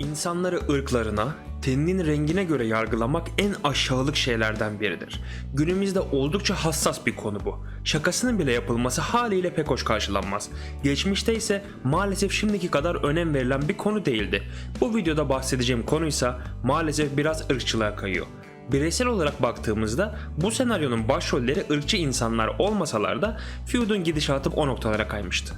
İnsanları ırklarına, teninin rengine göre yargılamak en aşağılık şeylerden biridir. Günümüzde oldukça hassas bir konu bu. Şakasının bile yapılması haliyle pek hoş karşılanmaz. Geçmişte ise maalesef şimdiki kadar önem verilen bir konu değildi. Bu videoda bahsedeceğim konuysa maalesef biraz ırkçılığa kayıyor. Bireysel olarak baktığımızda bu senaryonun başrolleri ırkçı insanlar olmasalar da feud'un gidişatı o noktalara kaymıştı.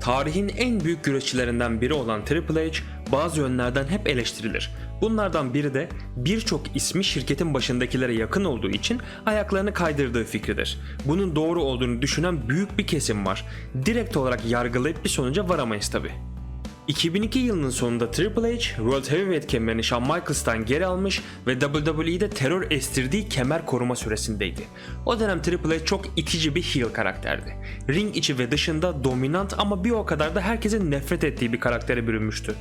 Tarihin en büyük güreşçilerinden biri olan Triple H bazı yönlerden hep eleştirilir. Bunlardan biri de birçok ismi şirketin başındakilere yakın olduğu için ayaklarını kaydırdığı fikridir. Bunun doğru olduğunu düşünen büyük bir kesim var. Direkt olarak yargılayıp bir sonuca varamayız tabi. 2002 yılının sonunda Triple H, World Heavyweight kemerini Shawn Michaels'tan geri almış ve WWE'de terör estirdiği kemer koruma süresindeydi. O dönem Triple H çok itici bir heel karakterdi. Ring içi ve dışında dominant ama bir o kadar da herkesin nefret ettiği bir karaktere bürünmüştü.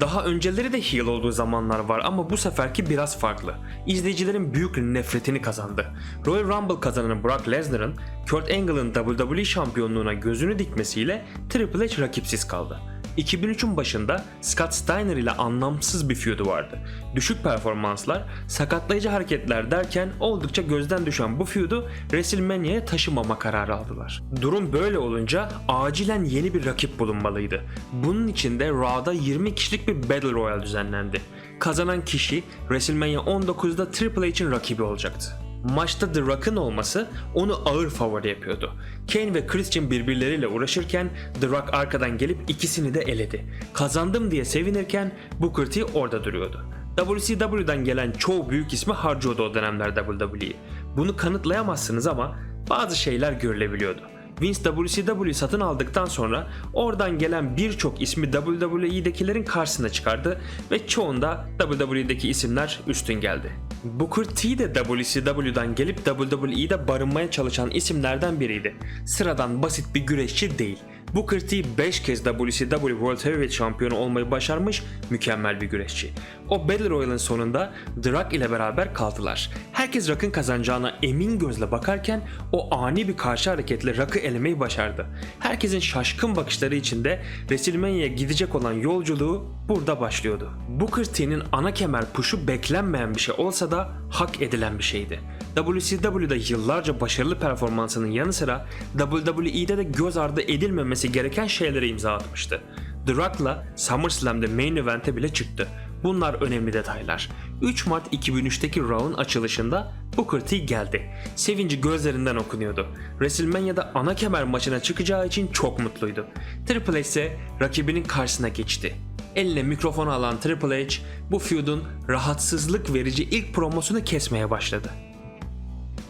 Daha önceleri de heel olduğu zamanlar var ama bu seferki biraz farklı. İzleyicilerin büyük nefretini kazandı. Royal Rumble kazanan Brock Lesnar'ın Kurt Angle'ın WWE şampiyonluğuna gözünü dikmesiyle Triple H rakipsiz kaldı. 2003'ün başında Scott Steiner ile anlamsız bir feud'u vardı. Düşük performanslar, sakatlayıcı hareketler derken oldukça gözden düşen bu feud'u WrestleMania'ya taşımama kararı aldılar. Durum böyle olunca acilen yeni bir rakip bulunmalıydı. Bunun için de Raw'da 20 kişilik bir Battle Royale düzenlendi. Kazanan kişi WrestleMania 19'da Triple H'in rakibi olacaktı. Maçta The Rock'ın olması onu ağır favori yapıyordu. Kane ve Christian birbirleriyle uğraşırken The Rock arkadan gelip ikisini de eledi. Kazandım diye sevinirken Booker T orada duruyordu. WCW'dan gelen çoğu büyük ismi harcıyordu o dönemler WWE. Bunu kanıtlayamazsınız ama bazı şeyler görülebiliyordu. Vince WCW satın aldıktan sonra oradan gelen birçok ismi WWE'dekilerin karşısına çıkardı ve çoğunda WWE'deki isimler üstün geldi. Booker T de WCW'dan gelip WWE'de barınmaya çalışan isimlerden biriydi. Sıradan basit bir güreşçi değil. Booker T 5 kez WCW World Heavyweight şampiyonu olmayı başarmış mükemmel bir güreşçi. O Battle Royale'ın sonunda Rock ile beraber kaldılar. Herkes Rock'ın kazanacağına emin gözle bakarken o ani bir karşı hareketle Rock'ı elemeyi başardı. Herkesin şaşkın bakışları içinde WrestleMania'ya gidecek olan yolculuğu burada başlıyordu. Booker T'nin ana kemer puşu beklenmeyen bir şey olsa da hak edilen bir şeydi. WCW'da yıllarca başarılı performansının yanı sıra WWE'de de göz ardı edilmemesi gereken şeylere imza atmıştı. The Rock'la SummerSlam'de main event'e bile çıktı. Bunlar önemli detaylar. 3 Mart 2003'teki Raw'un açılışında Booker T geldi. Sevinci gözlerinden okunuyordu. WrestleMania'da ana kemer maçına çıkacağı için çok mutluydu. Triple H ise rakibinin karşısına geçti. Eline mikrofonu alan Triple H bu feud'un rahatsızlık verici ilk promosunu kesmeye başladı.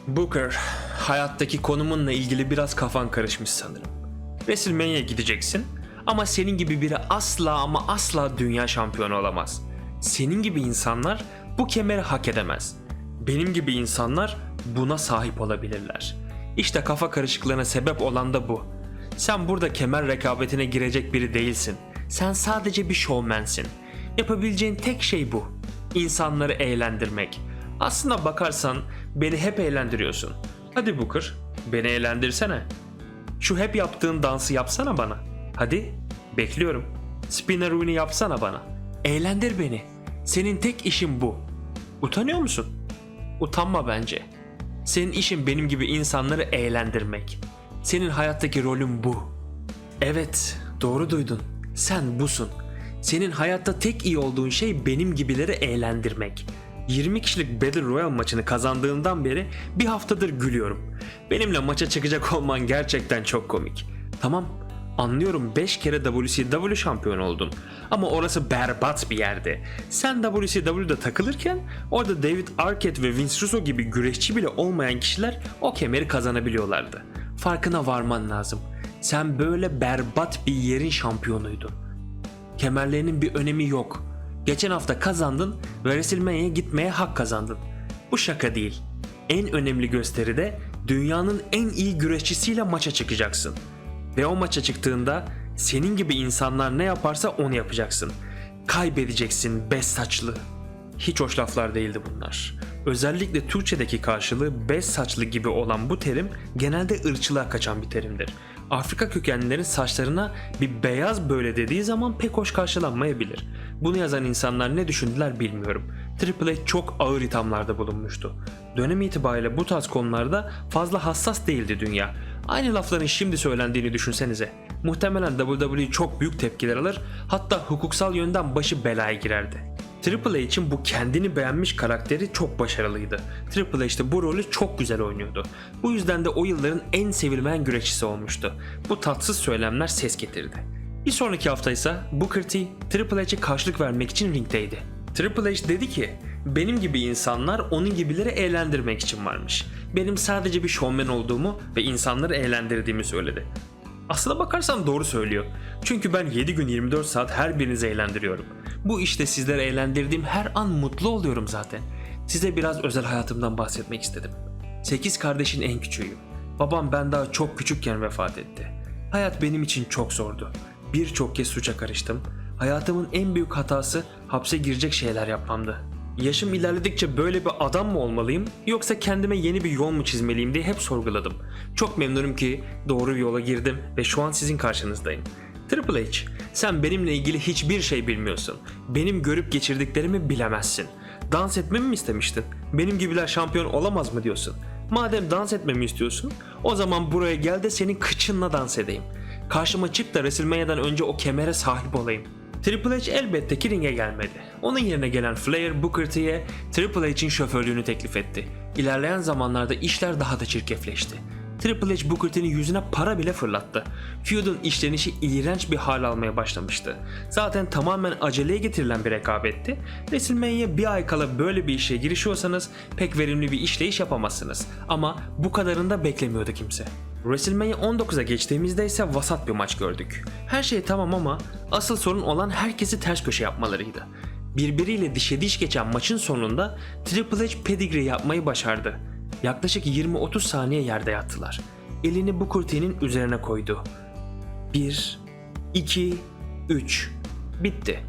Booker, hayattaki konumunla ilgili biraz kafan karışmış sanırım. WrestleMania'ya gideceksin ama senin gibi biri asla ama asla dünya şampiyonu olamaz. Senin gibi insanlar bu kemeri hak edemez. Benim gibi insanlar buna sahip olabilirler. İşte kafa karışıklığına sebep olan da bu. Sen burada kemer rekabetine girecek biri değilsin. Sen sadece bir şovmensin. Yapabileceğin tek şey bu. İnsanları eğlendirmek. Aslına bakarsan beni hep eğlendiriyorsun. Hadi Booker, beni eğlendirsene. Şu hep yaptığın dansı yapsana bana. Hadi, bekliyorum. Spinner Rooney yapsana bana. Eğlendir beni. Senin tek işin bu. Utanıyor musun? Utanma bence. Senin işin benim gibi insanları eğlendirmek. Senin hayattaki rolün bu. Evet, doğru duydun. Sen busun. Senin hayatta tek iyi olduğun şey benim gibileri eğlendirmek. 20 kişilik Battle Royale maçını kazandığından beri bir haftadır gülüyorum. Benimle maça çıkacak olman gerçekten çok komik. Tamam, anlıyorum 5 kere WCW şampiyon oldun. Ama orası berbat bir yerde. Sen WCW'da takılırken orada David Arquette ve Vince Russo gibi güreşçi bile olmayan kişiler o kemeri kazanabiliyorlardı. Farkına varman lazım. Sen böyle berbat bir yerin şampiyonuydun. Kemerlerinin bir önemi yok. Geçen hafta kazandın ve WrestleMania'ya gitmeye hak kazandın. Bu şaka değil. En önemli gösteride dünyanın en iyi güreşçisiyle maça çıkacaksın. Ve o maça çıktığında senin gibi insanlar ne yaparsa onu yapacaksın. Kaybedeceksin bez saçlı. Hiç hoş laflar değildi bunlar. Özellikle Türkçedeki karşılığı bez saçlı gibi olan bu terim genelde ırkçılığa kaçan bir terimdir. Afrika kökenlilerin saçlarına bir beyaz böyle dediği zaman pek hoş karşılanmayabilir. Bunu yazan insanlar ne düşündüler bilmiyorum. Triple H çok ağır ithamlarda bulunmuştu. Dönem itibariyle bu tarz konularda fazla hassas değildi dünya. Aynı lafların şimdi söylendiğini düşünsenize. Muhtemelen WWE çok büyük tepkiler alır, hatta hukuksal yönden başı belaya girerdi. Triple H'in bu kendini beğenmiş karakteri çok başarılıydı. Triple H de bu rolü çok güzel oynuyordu. Bu yüzden de o yılların en sevilmeyen güreşçisi olmuştu. Bu tatsız söylemler ses getirdi. Bir sonraki hafta ise Booker T, Triple H'e karşılık vermek için ringdeydi. Triple H dedi ki, benim gibi insanlar onun gibileri eğlendirmek için varmış. Benim sadece bir şovmen olduğumu ve insanları eğlendirdiğimi söyledi. Aslına bakarsan doğru söylüyor. Çünkü ben 7 gün 24 saat her birinizi eğlendiriyorum. Bu işte sizleri eğlendirdiğim her an mutlu oluyorum zaten. Size biraz özel hayatımdan bahsetmek istedim. 8 kardeşin en küçüğüyüm. Babam ben daha çok küçükken vefat etti. Hayat benim için çok zordu. Birçok kez suça karıştım. Hayatımın en büyük hatası hapse girecek şeyler yapmamdı. Yaşım ilerledikçe böyle bir adam mı olmalıyım yoksa kendime yeni bir yol mu çizmeliyim diye hep sorguladım. Çok memnunum ki doğru bir yola girdim ve şu an sizin karşınızdayım. Triple H, sen benimle ilgili hiçbir şey bilmiyorsun. Benim görüp geçirdiklerimi bilemezsin. Dans etmemi mi istemiştin? Benim gibiler şampiyon olamaz mı diyorsun? Madem dans etmemi istiyorsun, o zaman buraya gel de senin kıçınla dans edeyim. Karşıma çık da WrestleMania'dan önce o kemere sahip olayım. Triple H elbette ki ringe gelmedi. Onun yerine gelen Flair Booker T'ye Triple H'in şoförlüğünü teklif etti. İlerleyen zamanlarda işler daha da çirkefleşti. Triple H Booker T'nin yüzüne para bile fırlattı. Feud'un işlenişi iğrenç bir hal almaya başlamıştı. Zaten tamamen aceleye getirilen bir rekabetti. WrestleMania bir ay kala böyle bir işe girişiyorsanız pek verimli bir işleyiş yapamazsınız. Ama bu kadarını da beklemiyordu kimse. WrestleMania 19'a geçtiğimizde ise vasat bir maç gördük. Her şey tamam ama asıl sorun olan herkesi ters köşe yapmalarıydı. Birbiriyle dişe diş geçen maçın sonunda Triple H pedigree yapmayı başardı. Yaklaşık 20-30 saniye yerde yattılar. Elini bu kurtinin üzerine koydu. 1, 2, 3. Bitti.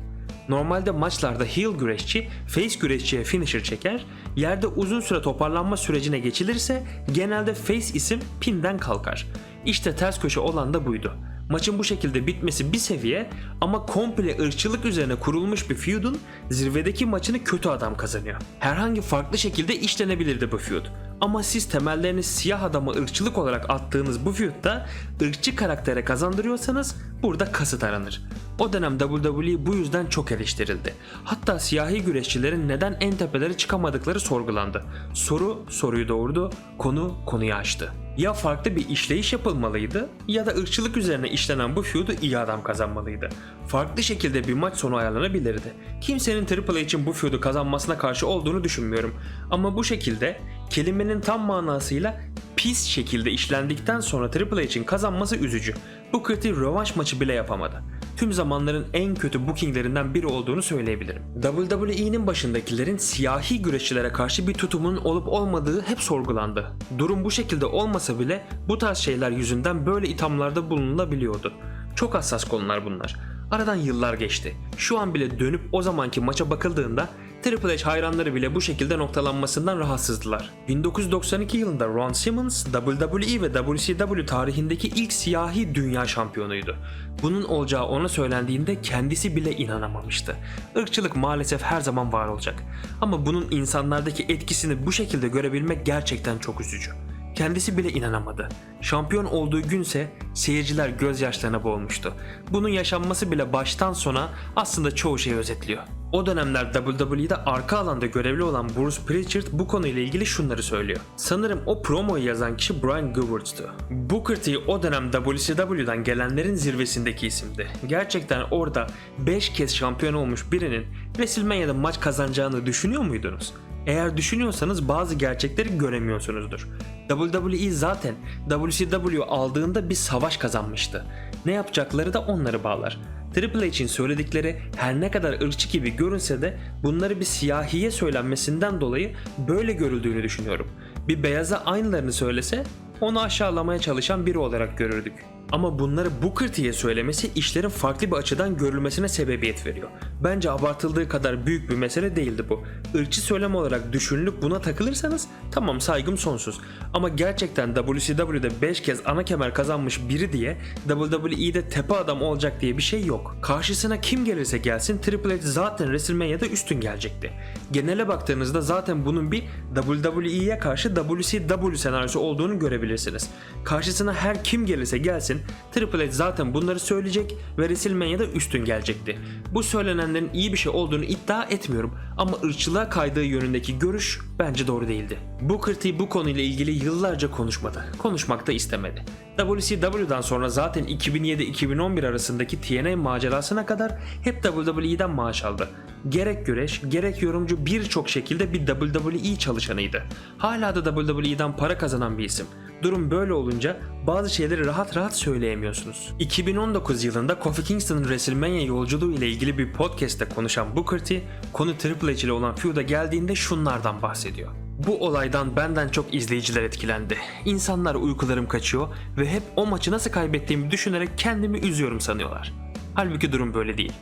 Normalde maçlarda heel güreşçi face güreşçiye finisher çeker, yerde uzun süre toparlanma sürecine geçilirse genelde face isim pinden kalkar. İşte ters köşe olan da buydu. Maçın bu şekilde bitmesi bir seviye ama komple ırkçılık üzerine kurulmuş bir feud'un zirvedeki maçını kötü adam kazanıyor. Herhangi farklı şekilde işlenebilirdi bu feud. Ama siz temellerini siyah adama ırkçılık olarak attığınız bu feud'da ırkçı karaktere kazandırıyorsanız burada kasıt aranır. O dönem WWE bu yüzden çok eleştirildi. Hatta siyahi güreşçilerin neden en tepelere çıkamadıkları sorgulandı. Soru soruyu doğurdu, konu konuyu açtı. Ya farklı bir işleyiş yapılmalıydı ya da ırkçılık üzerine işlenen bu feud'u iyi adam kazanmalıydı. Farklı şekilde bir maç sonu ayarlanabilirdi. Kimsenin Triple H'in bu feud'u kazanmasına karşı olduğunu düşünmüyorum. Ama bu şekilde kelimenin tam manasıyla pis şekilde işlendikten sonra Triple H'in kazanması üzücü. Booker T rövanş maçı bile yapamadı. Tüm zamanların en kötü bookinglerinden biri olduğunu söyleyebilirim. WWE'nin başındakilerin siyahi güreşçilere karşı bir tutumunun olup olmadığı hep sorgulandı. Durum bu şekilde olmasa bile bu tarz şeyler yüzünden böyle ithamlarda bulunulabiliyordu. Çok hassas konular bunlar. Aradan yıllar geçti. Şu an bile dönüp o zamanki maça bakıldığında Triple H hayranları bile bu şekilde noktalanmasından rahatsızdılar. 1992 yılında Ron Simmons WWE ve WCW tarihindeki ilk siyahi dünya şampiyonuydu. Bunun olacağı ona söylendiğinde kendisi bile inanamamıştı. Irkçılık maalesef her zaman var olacak. Ama bunun insanlardaki etkisini bu şekilde görebilmek gerçekten çok üzücü. Kendisi bile inanamadı. Şampiyon olduğu günse seyirciler gözyaşlarına boğulmuştu. Bunun yaşanması bile baştan sona aslında çoğu şeyi özetliyor. O dönemler WWE'de arka alanda görevli olan Bruce Pritchard bu konuyla ilgili şunları söylüyor. Sanırım o promoyu yazan kişi Brian Gowertz'tu. Booker T o dönem WCW'dan gelenlerin zirvesindeki isimdi. Gerçekten orada 5 kez şampiyon olmuş birinin WrestleMania'da maç kazanacağını düşünüyor muydunuz? Eğer düşünüyorsanız bazı gerçekleri göremiyorsunuzdur. WWE zaten WCW aldığında bir savaş kazanmıştı. Ne yapacakları da onları bağlar. Triple H'in söyledikleri her ne kadar ırkçı gibi görünse de bunları bir siyahiye söylenmesinden dolayı böyle görüldüğünü düşünüyorum. Bir beyaza aynılarını söylese onu aşağılamaya çalışan biri olarak görürdük. Ama bunları Booker T'ye söylemesi işlerin farklı bir açıdan görülmesine sebebiyet veriyor. Bence abartıldığı kadar büyük bir mesele değildi bu. Irkçı söylem olarak düşünülüp buna takılırsanız tamam saygım sonsuz. Ama gerçekten WCW'de 5 kez ana kemer kazanmış biri diye WWE'de tepe adam olacak diye bir şey yok. Karşısına kim gelirse gelsin Triple H zaten WrestleMania'da üstün gelecekti. Genele baktığınızda zaten bunun bir WWE'ye karşı WCW senaryosu olduğunu görebilirsiniz. Karşısına her kim gelirse gelsin Triple H zaten bunları söyleyecek ve WrestleMania'da üstün gelecekti. Bu söylenenlerin iyi bir şey olduğunu iddia etmiyorum ama ırkçılığa kaydığı yönündeki görüş bence doğru değildi. Booker T bu konuyla ilgili yıllarca konuşmadı. Konuşmak da istemedi. WCW'dan sonra zaten 2007-2011 arasındaki TNA macerasına kadar hep WWE'den maaş aldı. Gerek güreş, gerek yorumcu birçok şekilde bir WWE çalışanıydı. Hala da WWE'den para kazanan bir isim. Durum böyle olunca bazı şeyleri rahat rahat söyleyemiyorsunuz. 2019 yılında Kofi Kingston'ın WrestleMania yolculuğu ile ilgili bir podcast'te konuşan Booker T, konu Triple H ile olan feud'a geldiğinde şunlardan bahsediyor. Bu olaydan benden çok izleyiciler etkilendi. İnsanlar uykularım kaçıyor ve hep o maçı nasıl kaybettiğimi düşünerek kendimi üzüyorum sanıyorlar. Halbuki durum böyle değil.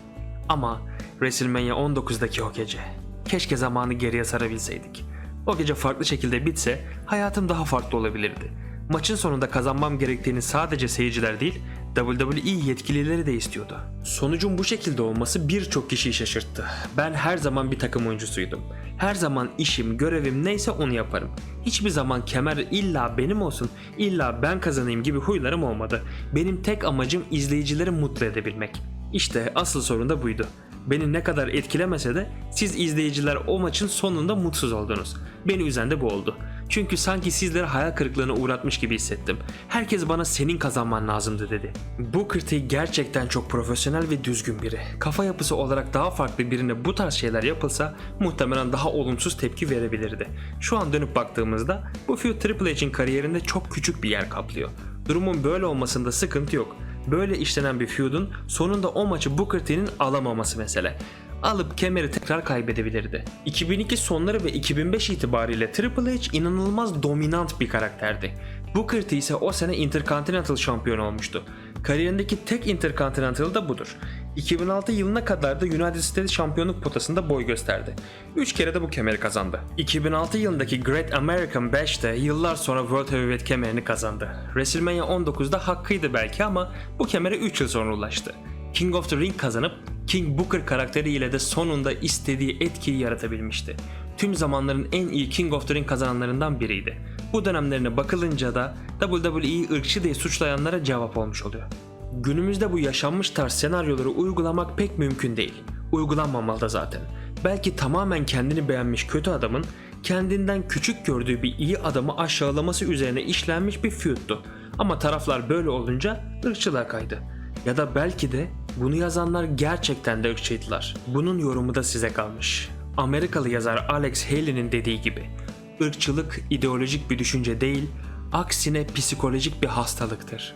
Ama WrestleMania 19'daki o gece. Keşke zamanı geriye sarabilseydik. O gece farklı şekilde bitse hayatım daha farklı olabilirdi. Maçın sonunda kazanmam gerektiğini sadece seyirciler değil, WWE yetkilileri de istiyordu. Sonucun bu şekilde olması birçok kişiyi şaşırttı. Ben her zaman bir takım oyuncusuydum. Her zaman işim, görevim neyse onu yaparım. Hiçbir zaman kemer illa benim olsun, illa ben kazanayım gibi huylarım olmadı. Benim tek amacım izleyicileri mutlu edebilmek. İşte asıl sorun da buydu. Beni ne kadar etkilemese de siz izleyiciler o maçın sonunda mutsuz oldunuz. Beni üzen de bu oldu. Çünkü sanki sizleri hayal kırıklığına uğratmış gibi hissettim. Herkes bana senin kazanman lazımdı dedi. Booker T gerçekten çok profesyonel ve düzgün biri. Kafa yapısı olarak daha farklı birine bu tarz şeyler yapılsa muhtemelen daha olumsuz tepki verebilirdi. Şu an dönüp baktığımızda bu feud Triple H'in kariyerinde çok küçük bir yer kaplıyor. Durumun böyle olmasında sıkıntı yok. Böyle işlenen bir feud'un sonunda o maçı Booker T'nin alamaması mesele. Alıp kemeri tekrar kaybedebilirdi. 2002 sonları ve 2005 itibariyle Triple H inanılmaz dominant bir karakterdi. Booker T ise o sene Intercontinental şampiyon olmuştu. Kariyerindeki tek Intercontinental da budur. 2006 yılına kadar da United States şampiyonluk potasında boy gösterdi. 3 kere de bu kemeri kazandı. 2006 yılındaki Great American Bash'te yıllar sonra World Heavyweight kemerini kazandı. WrestleMania 19'da hakkıydı belki ama bu kemere 3 yıl sonra ulaştı. King of the Ring kazanıp King Booker karakteriyle de sonunda istediği etkiyi yaratabilmişti. Tüm zamanların en iyi King of the Ring kazananlarından biriydi. Bu dönemlerine bakılınca da WWE'yi ırkçı diye suçlayanlara cevap olmuş oluyor. Günümüzde bu yaşanmış tarz senaryoları uygulamak pek mümkün değil. Uygulanmamalı da zaten. Belki tamamen kendini beğenmiş kötü adamın kendinden küçük gördüğü bir iyi adamı aşağılaması üzerine işlenmiş bir feud'tu. Ama taraflar böyle olunca ırkçılığa kaydı. Ya da belki de bunu yazanlar gerçekten de ırkçıydılar. Bunun yorumu da size kalmış. Amerikalı yazar Alex Haley'nin dediği gibi, ırkçılık ideolojik bir düşünce değil, aksine psikolojik bir hastalıktır.